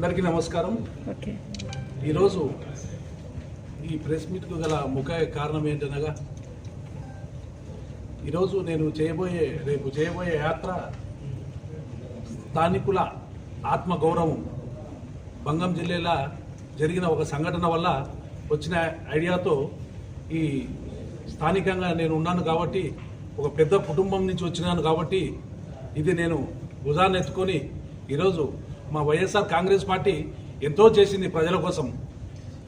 అందరికీ నమస్కారం. ఈరోజు ఈ ప్రెస్ మీట్కు గల ముఖ్య కారణం ఏంటనగా ఈరోజు నేను చేయబోయే రేపు చేయబోయే యాత్ర స్థానికుల ఆత్మగౌరవం. బంగం జిల్లాలో జరిగిన ఒక సంఘటన వల్ల వచ్చిన ఐడియాతో ఈ స్థానికంగా నేను ఉన్నాను కాబట్టి ఒక పెద్ద కుటుంబం నుంచి వచ్చినాను కాబట్టి ఇది నేను భుజాన్ని ఎత్తుకొని ఈరోజు మా వైఎస్ఆర్ కాంగ్రెస్ పార్టీ ఎంతో చేసింది ప్రజల కోసం.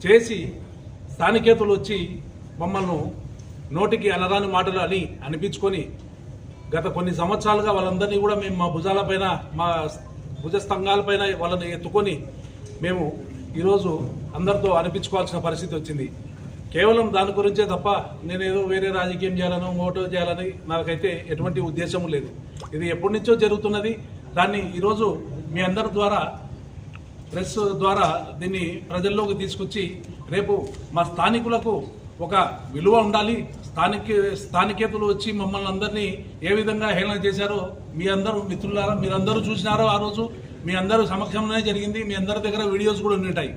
చేసి స్థానికేతలు వచ్చి మమ్మల్ని నోటికి అనరాని మాటలు అని అనిపించుకొని గత కొన్ని సంవత్సరాలుగా వాళ్ళందరినీ కూడా మేము మా భుజాలపైన మా భుజ స్తంభాలపైన వాళ్ళని ఎత్తుకొని మేము ఈరోజు అందరితో అనిపించుకోవాల్సిన పరిస్థితి వచ్చింది. కేవలం దాని గురించే తప్ప నేనేదో వేరే రాజకీయం చేయాలను ఓటో చేయాలని నాకైతే ఎటువంటి ఉద్దేశం లేదు. ఇది ఎప్పటి నుంచో జరుగుతున్నది. దాన్ని ఈరోజు మీ అందరి ద్వారా ప్రెస్ ద్వారా దీన్ని ప్రజల్లోకి తీసుకొచ్చి రేపు మా స్థానికులకు ఒక విలువ ఉండాలి. స్థానిక స్థానికేతలు వచ్చి మమ్మల్ని అందరినీ ఏ విధంగా హేళన చేశారో మీ అందరూ మిత్రులారా మీరందరూ చూసినారో ఆ రోజు మీ అందరూ సమక్షంలోనే జరిగింది. మీ అందరి దగ్గర వీడియోస్ కూడా ఉంటాయి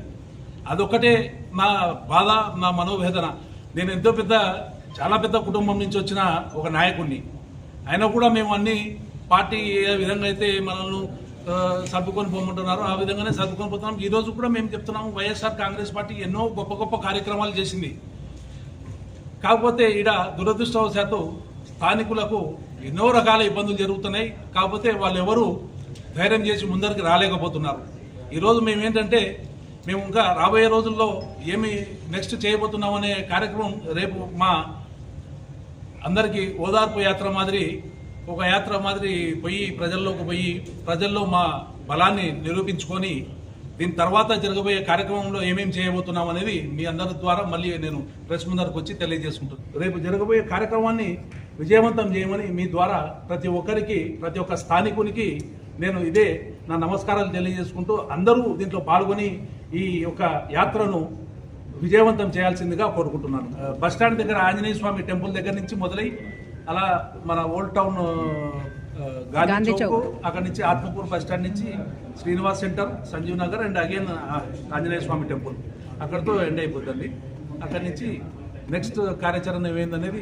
అదొక్కటే నా బాధ నా మనోవేదన. నేను ఎంతో పెద్ద చాలా పెద్ద కుటుంబం నుంచి వచ్చిన ఒక నాయకుడిని అయినా కూడా మేము అన్ని పార్టీ ఏ విధంగా అయితే మనల్ని సర్దుకొని పోమంటున్నారు. ఆ విధంగానే సర్దుకొని పోతున్నాం. ఈరోజు కూడా మేము చెప్తున్నాము వైఎస్ఆర్ కాంగ్రెస్ పార్టీ ఎన్నో గొప్ప గొప్ప కార్యక్రమాలు చేసింది. కాకపోతే ఈడ దురదృష్టవశాత్తు స్థానికులకు ఎన్నో రకాల ఇబ్బందులు జరుగుతున్నాయి. కాకపోతే వాళ్ళు ఎవరు ధైర్యం చేసి ముందరికి రాలేకపోతున్నారు. ఈరోజు మేము ఏంటంటే మేము ఇంకా రాబోయే రోజుల్లో ఏమి నెక్స్ట్ చేయబోతున్నాం అనే కార్యక్రమం రేపు మా అందరికీ ఓదార్పు యాత్ర మాదిరి ఒక యాత్ర మాదిరి పోయి ప్రజల్లోకి పోయి ప్రజల్లో మా బలాన్ని నిరూపించుకొని దీని తర్వాత జరగబోయే కార్యక్రమంలో ఏమేమి చేయబోతున్నాం అనేది మీ అందరి ద్వారా మళ్ళీ నేను ప్రెస్ ముందరకు వచ్చి తెలియజేసుకుంటాను రేపు జరగబోయే కార్యక్రమాన్ని విజయవంతం చేయమని మీ ద్వారా ప్రతి ఒక్కరికి ప్రతి ఒక్క స్థానికునికి నేను ఇదే నా నమస్కారాలు తెలియజేసుకుంటూ అందరూ దీంట్లో పాల్గొని ఈ యొక్క యాత్రను విజయవంతం చేయాల్సిందిగా కోరుకుంటున్నాను. బస్టాండ్ బస్ స్టాండ్ దగ్గర ఆంజనేయ స్వామి టెంపుల్ దగ్గర నుంచి మొదలై అలా మన ఓల్డ్ టౌన్ గాంధీ చౌక్. అక్కడ నుంచి ఆత్మకూరు బస్ స్టాండ్ నుంచి Srinivas centre Sanjeev Nagar and again Anjaneya Swamy temple అక్కడితో ఎండ్ అయిపోతుంది అక్కడి నుంచి నెక్స్ట్ కార్యాచరణ ఏమైందనేది